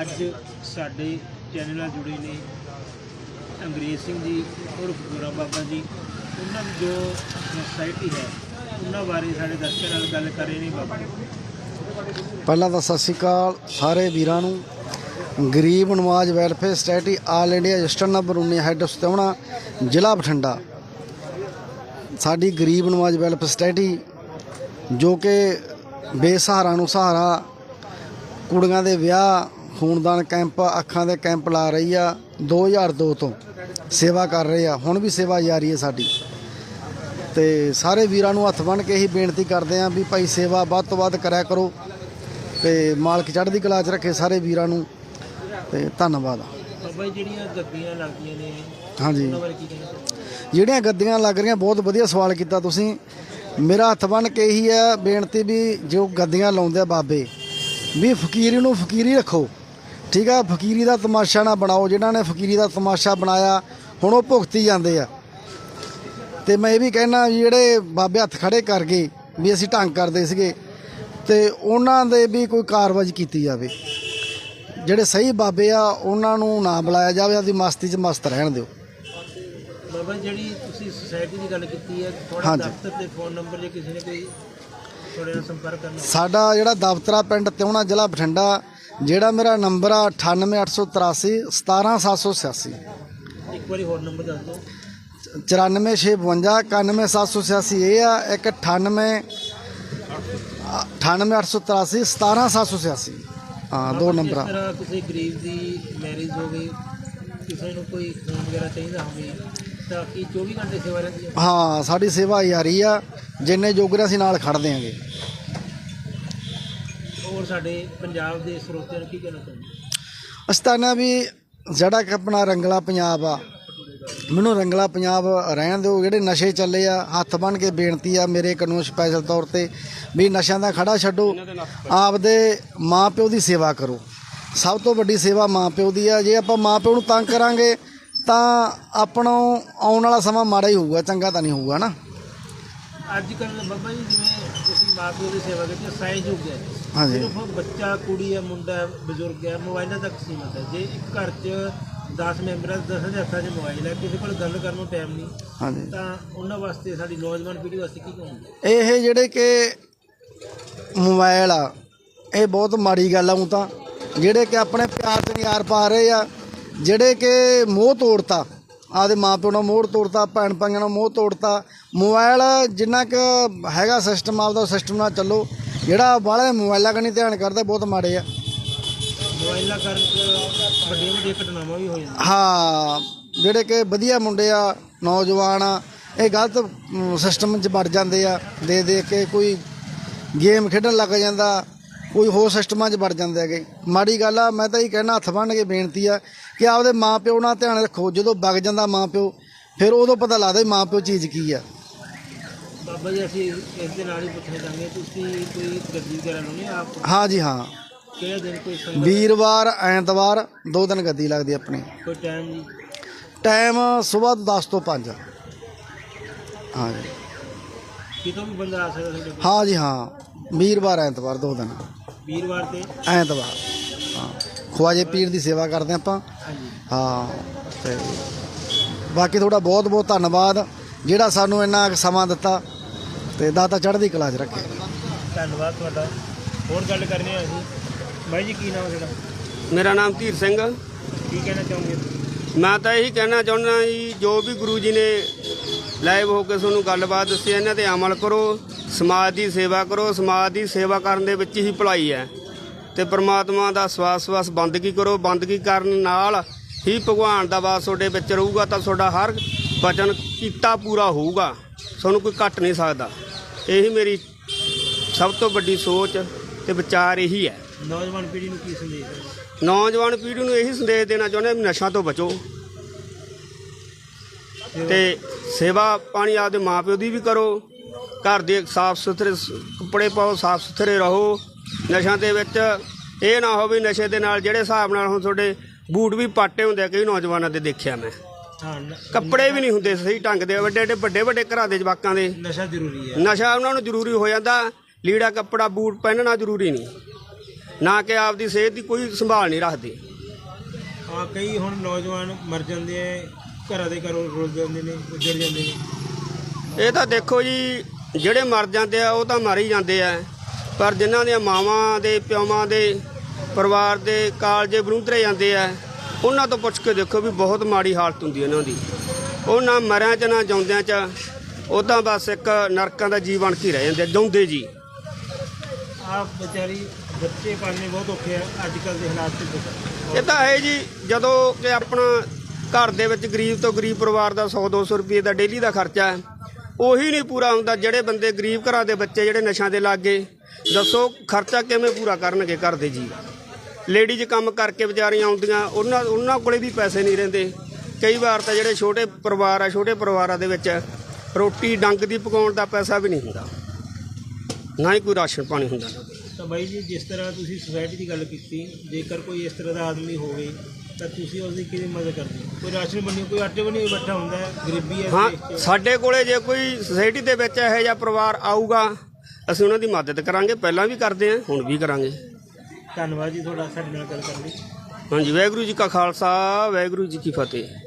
ਅੱਜ ਸਾਡੇ ਚੈਨਲ ਨਾਲ ਜੁੜੇ ਨੇ ਅੰਗਰੇਜ਼ ਸਿੰਘ ਜੀ, ਉਰਫ ਗੋਰਾ ਬਾਬਾ ਜੀ। ਉਹਨਾਂ ਦੀ ਜੋ ਸੁਸਾਇਟੀ ਹੈ, ਉਹਨਾਂ ਬਾਰੇ ਸਾਡੇ ਦਰਸ਼ਕਾਂ ਨਾਲ ਗੱਲ ਕਰ ਰਹੇ ਨੇ ਬਾਬਾ ਪਹਿਲਾਂ ਤਾਂ ਸਤਿ ਸ਼੍ਰੀ ਅਕਾਲ ਸਾਰੇ ਵੀਰਾਂ ਨੂੰ। Garib Nawaz welfare society all India registered number 19 head Satwana ਜ਼ਿਲ੍ਹਾ ਬਠਿੰਡਾ। ਸਾਡੀ ਗਰੀਬ ਨਵਾਜ ਵੈਲਫੇਅਰ ਸੋਸਾਇਟੀ, ਜੋ ਕਿ ਬੇਸਹਾਰਾ ਨੂੰ ਸਹਾਰਾ ਕੁੜੀਆਂ ਦੇ ਵਿਆਹ ਖੂਨਦਾਨ ਕੈਂਪ ਅੱਖਾਂ ਦੇ ਕੈਂਪ ਲਾ ਰਹੀ ਆ 2002 ਤੋਂ ਸੇਵਾ ਕਰ ਰਹੇ ਆ। ਹੁਣ ਵੀ ਸੇਵਾ ਜਾਰੀ ਹੈ ਸਾਡੀ। ਤੇ ਸਾਰੇ ਵੀਰਾਂ ਨੂੰ ਹੱਥ ਬੰਨ੍ਹ ਕੇ ਇਹੀ ਬੇਨਤੀ ਕਰਦੇ ਆਂ ਵੀ ਭਾਈ ਸੇਵਾ ਵੱਧ ਤੋਂ ਵੱਧ ਕਰਿਆ ਕਰੋ ਤੇ ਮਾਲਕ ਚੜ੍ਹਦੀ ਕਲਾ 'ਚ ਰੱਖੇ ਸਾਰੇ ਵੀਰਾਂ ਨੂੰ ਤੇ ਧੰਨਵਾਦ ਬਾਬਾ ਜੀ ਜਿਹੜੀਆਂ ਗੱਦੀਆਂ ਲੱਗਦੀਆਂ ਨੇ ਹਾਂਜੀ। ਜਿਹੜੀਆਂ ਗੱਦੀਆਂ ਲੱਗ ਰਹੀਆਂ ਬਹੁਤ ਵਧੀਆ ਸਵਾਲ ਕੀਤਾ ਤੁਸੀਂ। ਮੇਰਾ ਹੱਥ ਬੰਨ੍ਹ ਕੇ ਇਹੀ ਹੈ ਬੇਨਤੀ ਵੀ ਜੋ ਗੱਦੀਆਂ ਲਾਉਂਦੇ ਆ ਬਾਬੇ ਵੀ ਫਕੀਰੀ ਨੂੰ ਫਕੀਰੀ ਰੱਖੋ। ਠੀਕ ਆ ਫਕੀਰੀ ਦਾ ਤਮਾਸ਼ਾ ਨਾ ਬਣਾਓ ਜਿਨ੍ਹਾਂ ਨੇ ਫਕੀਰੀ ਦਾ ਤਮਾਸ਼ਾ ਬਣਾਇਆ ਹੁਣ ਉਹ ਭੁਗਤੀ ਜਾਂਦੇ ਆ ਤੇ ਮੈਂ ਇਹ ਵੀ ਕਹਿਣਾ ਜਿਹੜੇ ਬਾਬੇ ਹੱਥ ਖੜੇ ਕਰ ਗਏ ਵੀ ਅਸੀਂ ਢੰਗ ਕਰਦੇ ਸੀਗੇ ਤੇ ਉਹਨਾਂ ਦੇ ਵੀ ਕੋਈ ਕਾਰਵਾਈ ਕੀਤੀ ਜਾਵੇ ਜਿਹੜੇ ਸਹੀ ਬਾਬੇ ਆ ਉਹਨਾਂ ਨੂੰ ਨਾ ਬੁਲਾਇਆ ਜਾਵੇ ਆਪਦੀ ਮਸਤੀ 'ਚ ਮਸਤ ਰਹਿਣ ਦਿਓ ਬਾਬਾ ਜਿਹੜੀ ਤੁਸੀਂ ਸੁਸਾਇਟੀ ਦੀ ਗੱਲ ਕੀਤੀ ਹੈ ਤੁਹਾਡਾ। ਦਫ਼ਤਰ ਤੇ ਫੋਨ ਨੰਬਰ ਜੇ ਕਿਸੇ ਨੇ ਕੋਈ ਤੁਹਾਡੇ ਨਾਲ ਸੰਪਰਕ ਕਰਨਾ। ਸਾਡਾ ਜਿਹੜਾ ਦਫ਼ਤਰਾ ਪਿੰਡ ਤਿਉਣਾ ਜ਼ਿਲ੍ਹਾ ਬਠਿੰਡਾ ਜਿਹੜਾ ਮੇਰਾ ਨੰਬਰ ਆ 98883 17786 ਇੱਕ ਵਾਰੀ ਹੋਰ ਨੰਬਰ ਦੱਸ ਦਿਓ। 94652 91786 ਇਹ ਆ ਇੱਕ 98 98883 17786 ਹਾਂ ਦੋ ਨੰਬਰ ਆ। ਤਰ੍ਹਾਂ ਕਿਸੇ ਗਰੀਬ ਦੀ ਮੈਰਿਜ ਹੋ ਗਈ ਕਿਸੇ ਨੂੰ ਕੋਈ ਖੂਨ ਵਗੈਰਾ ਚਾਹੀਦਾ ਹੋਵੇ ਤਾਂ ਕੀ 24 ਘੰਟੇ ਸੇਵਾ ਰਹਿੰਦੀ ਹੈ ਹਾਂ ਸਾਡੀ ਸੇਵਾ ਜਾਰੀ ਆ ਜਿੰਨੇ ਜੋਗਰੇ ਅਸੀਂ ਨਾਲ ਖੜ ਦਿਆਂਗੇ ਹੋਰ ਸਾਡੇ ਪੰਜਾਬ ਦੇ ਸਰੋਤਿਆਂ ਨੂੰ ਕੀ ਕਹਿਣਾ ਚਾਹੁੰਦੇ ਅਸਤਾਨਾ ਵੀ ਜਿਹੜਾ ਕਿ ਆਪਣਾ ਰੰਗਲਾ ਪੰਜਾਬ ਆ, ਮੈਨੂੰ ਰੰਗਲਾ ਪੰਜਾਬ ਰਹਿਣ ਦਿਓ, ਜਿਹੜੇ ਨਸ਼ੇ ਚੱਲੇ ਆ, ਹੱਥ ਬੰਨ ਕੇ ਬੇਨਤੀ ਆ ਮੇਰੇ ਕਾਨੂੰਨ ਸਪੈਸ਼ਲ ਤੌਰ ਤੇ ਵੀ ਨਸ਼ਿਆਂ ਦਾ ਖੜਾ ਛੱਡੋ, ਆਪਦੇ ਮਾਪਿਓ ਦੀ ਸੇਵਾ ਕਰੋ। ਸਭ ਤੋਂ ਵੱਡੀ ਸੇਵਾ ਮਾਪਿਓ ਦੀ ਆ, ਜੇ ਆਪਾਂ ਮਾਪਿਓ ਨੂੰ ਤੰਗ ਕਰਾਂਗੇ ਤਾਂ ਆਪਣਾ ਆਉਣ ਵਾਲਾ ਸਮਾਂ ਮਾੜਾ ਹੀ ਹੋਊਗਾ, ਚੰਗਾ ਤਾਂ ਨਹੀਂ ਹੋਊਗਾ ਨਾ। ਅੱਜ ਕੱਲ੍ਹ ਬਾਬਾ ਜੀ ਜਿਵੇਂ ਤੁਸੀਂ ਮਾਂ ਪਿਓ ਦੀ ਸੇਵਾ ਕੀਤੀ ਸਾਇੰਸ ਹੋ। ਗਿਆ ਹਾਂਜੀ। ਸਿਰਫ ਬੱਚਾ ਕੁੜੀ ਹੈ ਮੁੰਡਾ ਹੈ ਬਜ਼ੁਰਗ ਹੈ ਮੋਬਾਈਲਾਂ ਤੱਕ ਸੀਮਤ ਹੈ। ਜੇ ਇੱਕ ਘਰ 'ਚ 10 ਮੈਂਬਰਾਂ 10 ਦੇ ਹੱਥਾਂ 'ਚ ਮੋਬਾਈਲ ਹੈ ਕਿਸੇ ਕੋਲ ਗੱਲ ਕਰਨ ਨੂੰ ਟਾਈਮ ਨਹੀਂ ਹਾਂਜੀ। ਤਾਂ ਉਹਨਾਂ ਵਾਸਤੇ ਸਾਡੀ ਨੌਜਵਾਨ ਪੀੜ੍ਹੀ ਵਾਸਤੇ ਕੀ ਕਹੋਗੇ? ਇਹ ਜਿਹੜੇ ਕਿ ਮੋਬਾਈਲ ਆ ਇਹ ਬਹੁਤ ਮਾੜੀ ਗੱਲ ਆ ਉਹ ਤਾਂ। ਜਿਹੜੇ ਕਿ ਆਪਣੇ ਪਿਆਰ ਤੇ ਯਾਰ ਪਾ ਰਹੇ ਆ ਜਿਹੜੇ ਕਿ ਮੋਹ ਤੋੜਤਾ ਆਦੇ ਮਾਪਿਓ ਨਾਲ ਮੋਹ ਤੋੜਤਾ ਭੈਣ ਭਾਈਆਂ ਨਾਲ ਮੋਹ ਤੋੜਤਾ ਮੋਬਾਈਲ ਜਿੰਨਾ ਕਿ ਹੈਗਾ ਸਿਸਟਮ ਆਪਦਾ ਸਿਸਟਮ ਨਾਲ ਚੱਲੋ। ਜਿਹੜਾ ਬਾਹਲੇ ਮੋਬਾਈਲਾਂ ਕਨੀ ਧਿਆਨ ਕਰਦਾ ਬਹੁਤ ਮਾੜੇ ਆ। ਮੋਬਾਈਲਾਂ ਕਾਰਨ ਵੱਡੀਆਂ ਵੱਡੀਆਂ ਘਟਨਾਵਾਂ ਵੀ ਹੋ ਜਾਂਦੀਆਂ। ਹਾਂ ਜਿਹੜੇ ਕਿ ਵਧੀਆ ਮੁੰਡੇ ਆ ਨੌਜਵਾਨ ਆ ਇਹ ਗਲਤ ਸਿਸਟਮ 'ਚ ਵੜ ਜਾਂਦੇ ਆ। ਦੇ ਦੇ ਕੇ ਕੋਈ ਗੇਮ ਖੇਡਣ ਲੱਗ ਜਾਂਦਾ ਕੋਈ ਹੋਰ ਸਿਸਟਮਾਂ 'ਚ ਵੜ ਜਾਂਦੇ ਹੈਗੇ। ਮਾੜੀ ਗੱਲ ਆ ਮੈਂ ਤਾਂ ਇਹ ਕਹਿਣਾ ਹੱਥ ਬੰਨ੍ਹ ਕੇ ਬੇਨਤੀ ਆ ਕਿ ਆਪਦੇ ਮਾਪਿਓ ਨਾਲ ਧਿਆਨ ਰੱਖੋ। ਜਦੋਂ ਵਗ ਜਾਂਦਾ ਮਾਪਿਓ ਫਿਰ ਉਦੋਂ ਪਤਾ ਲੱਗਦਾ ਮਾਪਿਓ ਚੀਜ਼ ਕੀ ਆ। ਬਾਬਾ ਜੀ ਅਸੀਂ ਇਸ ਦੇ ਨਾਲ ਹੀ ਪੁੱਛਣਾ ਚਾਹਾਂਗੇ ਤੁਸੀਂ ਕੋਈ ਗੱਡੀ ਵਗੈਰਾ ਲਾਉਣੀ ਆਪ? ਹਾਂ ਜੀ ਹਾਂ। ਕਿਹੜੇ ਦਿਨ ਕੋਈ ਸੰਗਤ? ਵੀਰਵਾਰ ਐਤਵਾਰ ਦੋ ਦਿਨ ਗੱਦੀ ਲੱਗਦੀ ਆਪਣੀ। ਕੋਈ ਟਾਈਮ ਜੀ? ਟਾਈਮ ਸਵੇਰ 10 ਤੋਂ 5 ਹਾਂ ਜੀ। ਕਿਤੋਂ ਵੀ ਬੰਦਾ ਆ ਸਕਦਾ ਕੋਲ? ਹਾਂ ਜੀ ਹਾਂ। ਵੀਰਵਾਰ ਐਤਵਾਰ ਦੋ ਦਿਨ। ਵੀਰਵਾਰ ਤੇ? ਐਤਵਾਰ। ਹਾਂ। ਖਵਾਜੇ ਪੀਰ ਦੀ ਸੇਵਾ ਕਰਦੇ ਆਪਾਂ। ਹਾਂਜੀ। ਹਾਂ ਤੇ ਬਾਕੀ ਤੁਹਾਡਾ ਬਹੁਤ ਬਹੁਤ ਧੰਨਵਾਦ। ਜਿਹੜਾ ਸਾਨੂੰ ਇੰਨਾ ਕੁ ਸਮਾਂ ਦਿੱਤਾ ਤੇ ਦਾਤਾ ਚੜ੍ਹਦੀ ਕਲਾ 'ਚ ਰੱਖੇ। ਧੰਨਵਾਦ ਤੁਹਾਡਾ। ਹੋਰ ਗੱਲ ਕਰਨੀ ਆ ਅਸੀਂ ਬਾਈ ਜੀ ਕੀ ਨਾਮ ਹੈ ਤੁਹਾਡਾ? ਮੇਰਾ ਨਾਮ ਧੀਰ ਸਿੰਘ। ਕੀ ਕਹਿਣਾ ਚਾਹੋਗੇ? ਮੈਂ ਤਾਂ ਇਹੀ ਕਹਿਣਾ ਚਾਹੁੰਦਾ ਜੀ ਜੋ ਵੀ ਗੁਰੂ ਜੀ ਨੇ ਲਾਈਵ ਹੋ ਕੇ ਤੁਹਾਨੂੰ ਗੱਲਬਾਤ ਦੱਸੀ ਹੈ, ਇਹਨਾਂ ਤੇ ਅਮਲ ਕਰੋ ਸਮਾਜ ਦੀ ਸੇਵਾ ਕਰੋ ਸਮਾਜ ਦੀ ਸੇਵਾ ਕਰਨ ਦੇ ਵਿੱਚ ਹੀ ਭਲਾਈ ਹੈ। ਤੇ ਪ੍ਰਮਾਤਮਾ ਦਾ ਸਵਾਸ ਸਵਾਸ ਬੰਦਗੀ ਕਰੋ ਬੰਦਗੀ ਕਰਨ ਨਾਲ ਹੀ ਭਗਵਾਨ ਦਾ ਵਾਸ ਤੁਹਾਡੇ ਵਿੱਚ ਰਹੂਗਾ ਤਾਂ ਤੁਹਾਡਾ ਹਰ ਵਚਨ ਕੀਤਾ ਪੂਰਾ ਹੋਊਗਾ। ਤੁਹਾਨੂੰ ਕੋਈ ਘਟ ਨਹੀਂ ਸਕਦਾ। ਇਹੀ ਮੇਰੀ ਸਭ ਤੋਂ ਵੱਡੀ ਸੋਚ ਤੇ ਵਿਚਾਰ ਇਹੀ ਹੈ। ਨੌਜਵਾਨ ਪੀੜ੍ਹੀ ਨੂੰ ਕੀ ਸੰਦੇਸ਼ ਹੈ ਨੌਜਵਾਨ ਪੀੜ੍ਹੀ ਨੂੰ ਇਹੀ ਸੰਦੇਸ਼ ਦੇਣਾ ਚਾਹੁੰਦੇ ਹਾਂ ਵੀ ਨਸ਼ਾ ਤੋਂ ਬਚੋ। ਤੇ ਸੇਵਾ ਪਾਣੀ ਆਪਦੇ ਮਾਪਿਓ ਦੀ ਵੀ ਕਰੋ। ਘਰ ਦੇ ਸਾਫ਼ ਸੁਥਰੇ ਸ- ਕੱਪੜੇ ਪਾਓ ਸਾਫ਼ ਸੁਥਰੇ ਰਹੋ। ਨਸ਼ਿਆਂ ਦੇ ਵਿੱਚ ਇਹ ਨਾ ਹੋਵੇ ਨਸ਼ੇ ਦੇ ਨਾਲ ਜਿਹੜੇ ਹਿਸਾਬ ਨਾਲ ਹੁਣ ਤੁਹਾਡੇ ਬੂਟ ਵੀ ਪਾਟੇ ਹੁੰਦੇ ਆ ਕਈ ਨੌਜਵਾਨਾਂ ਦੇ ਦੇਖਿਆ ਮੈਂ। ਹਾਂ ਕੱਪੜੇ ਵੀ ਨਹੀਂ ਹੁੰਦੇ ਸਹੀ ਢੰਗ ਦੇ ਵੱਡੇ ਵੱਡੇ ਵੱਡੇ ਵੱਡੇ ਘਰਾਂ ਦੇ ਜਵਾਕਾਂ ਦੇ। ਨਸ਼ਾ ਜ਼ਰੂਰੀ ਹੈ। ਨਸ਼ਾ ਉਹਨਾਂ ਨੂੰ ਜ਼ਰੂਰੀ ਹੋ ਜਾਂਦਾ ਲੀੜਾ ਕੱਪੜਾ ਬੂਟ ਪਹਿਨਣਾ ਜ਼ਰੂਰੀ ਨਹੀਂ। ਨਾ ਕਿ ਆਪਦੀ ਸਿਹਤ ਦੀ ਕੋਈ ਸੰਭਾਲ ਨਹੀਂ ਰੱਖਦੇ। ਆ ਕਈ ਹੁਣ ਨੌਜਵਾਨ ਮਰ ਜਾਂਦੇ ਆ ਘਰਾਂ ਦੇ ਘਰੋਂ ਰੁਲ ਜਾਂਦੇ ਨੇ ਉੱਜੜ ਜਾਂਦੇ ਨੇ। ਇਹ ਤਾਂ ਦੇਖੋ ਜੀ ਜਿਹੜੇ ਮਰ ਜਾਂਦੇ ਆ ਉਹ ਤਾਂ ਮਰ ਹੀ ਜਾਂਦੇ ਆ। ਪਰ ਜਿਨ੍ਹਾਂ ਦੀਆਂ ਮਾਵਾਂ ਦੇ ਪਿਓਾਂ ਦੇ ਪਰਿਵਾਰ ਦੇ ਕਾਲਜੇ ਬਰੂੰਦਰੇ ਜਾਂਦੇ ਆ ਉਹਨਾਂ ਤੋਂ ਪੁੱਛ ਕੇ ਦੇਖੋ ਵੀ ਬਹੁਤ ਮਾੜੀ ਹਾਲਤ ਹੁੰਦੀ ਹੈ ਉਹਨਾਂ ਦੀ। ਉਹ ਨਾ ਮਰਿਆਂ ਚ ਨਾ ਜਿਉਂਦਿਆਂ ਚ ਉਹ ਤਾਂ ਬਸ ਇੱਕ ਨਰਕਾਂ ਦਾ ਜੀਵਨ ਕੀ ਰਹਿ ਜਾਂਦੇ ਜਿਉਂਦੇ ਜੀ। ਆ ਵਿਚਾਰੀ ਬੱਚੇ ਪਾਲਣੇ ਬਹੁਤ ਔਖੇ ਆ ਅੱਜ ਕੱਲ ਦੇ ਹਾਲਾਤ ਤੇ ਇਹ ਤਾਂ ਹੈ ਜੀ ਜਦੋਂ ਕਿ ਆਪਣਾ ਘਰ ਦੇ ਵਿੱਚ ਗਰੀਬ ਤੋਂ ਗਰੀਬ ਪਰਿਵਾਰ ਦਾ 100 200 ਰੁਪਏ ਦਾ ਡੇਲੀ ਦਾ ਖਰਚਾ ਹੈ ਉਹੀ ਨਹੀਂ ਪੂਰਾ ਹੁੰਦਾ ਜਿਹੜੇ ਬੰਦੇ ਗਰੀਬ ਘਰਾਂ ਦੇ ਬੱਚੇ ਜਿਹੜੇ ਨਸ਼ਿਆਂ ਦੇ ਲੱਗੇ ਦੱਸੋ ਖਰਚਾ ਕਿਵੇਂ ਪੂਰਾ ਕਰਨਗੇ ਘਰ ਦੇ ਜੀ। ਲੇਡੀਜ਼ ਕੰਮ ਕਰਕੇ ਵਿਚਾਰੀਆਂ ਆਉਂਦੀਆਂ ਉਹਨਾਂ ਉਹਨਾਂ ਕੋਲੇ ਵੀ ਪੈਸੇ ਨਹੀਂ ਰਹਿੰਦੇ ਕਈ ਵਾਰ ਤਾਂ ਜਿਹੜੇ ਛੋਟੇ ਪਰਿਵਾਰ ਆ ਛੋਟੇ ਪਰਿਵਾਰਾਂ ਦੇ ਵਿੱਚ ਰੋਟੀ ਡੰਗ ਦੀ ਪਕਾਉਣ ਦਾ ਪੈਸਾ ਵੀ ਨਹੀਂ ਹੁੰਦਾ ਨਾ ਹੀ ਕੋਈ ਰਾਸ਼ਨ ਪਾਣੀ ਹੁੰਦਾ ਤਾਂ ਬਾਈ ਜੀ ਜਿਸ ਤਰ੍ਹਾਂ ਤੁਸੀਂ ਸੁਸਾਇਟੀ ਦੀ ਗੱਲ ਕੀਤੀ ਜੇਕਰ ਕੋਈ ਇਸ ਤਰ੍ਹਾਂ ਦਾ ਆਦਮੀ ਹੋਵੇ ਤਾਂ ਤੁਸੀਂ ਉਸ ਦੀ ਕਿਹਦੀ ਮਦਦ ਕਰਦੇ ਹੋ? ਕੋਈ ਰਾਸ਼ਨ ਬਣੀ ਕੋਈ ਆਟੇ ਬਣੀ ਬੱਠਾ ਹੁੰਦਾ ਹੈ ਗਰੀਬੀ ਹੈ ਹਾਂ। ਸਾਡੇ ਕੋਲੇ ਜੇ ਕੋਈ ਸੁਸਾਇਟੀ ਦੇ ਵਿੱਚ ਇਹੋ ਜਿਹਾ ਪਰਿਵਾਰ ਆਊਗਾ ਅਸੀਂ ਉਹਨਾਂ ਦੀ ਮਦਦ ਕਰਾਂਗੇ ਪਹਿਲਾਂ ਵੀ ਕਰਦੇ ਹਾਂ ਹੁਣ ਵੀ ਕਰਾਂਗੇ ਧੰਨਵਾਦ ਜੀ ਤੁਹਾਡਾ ਸਾਡੇ ਨਾਲ ਗੱਲ ਕਰਨ ਲਈ। ਹਾਂਜੀ, ਵਾਹਿਗੁਰੂ ਜੀ ਕਾ ਖਾਲਸਾ, ਵਾਹਿਗੁਰੂ ਜੀ ਕੀ ਫਤਿਹ।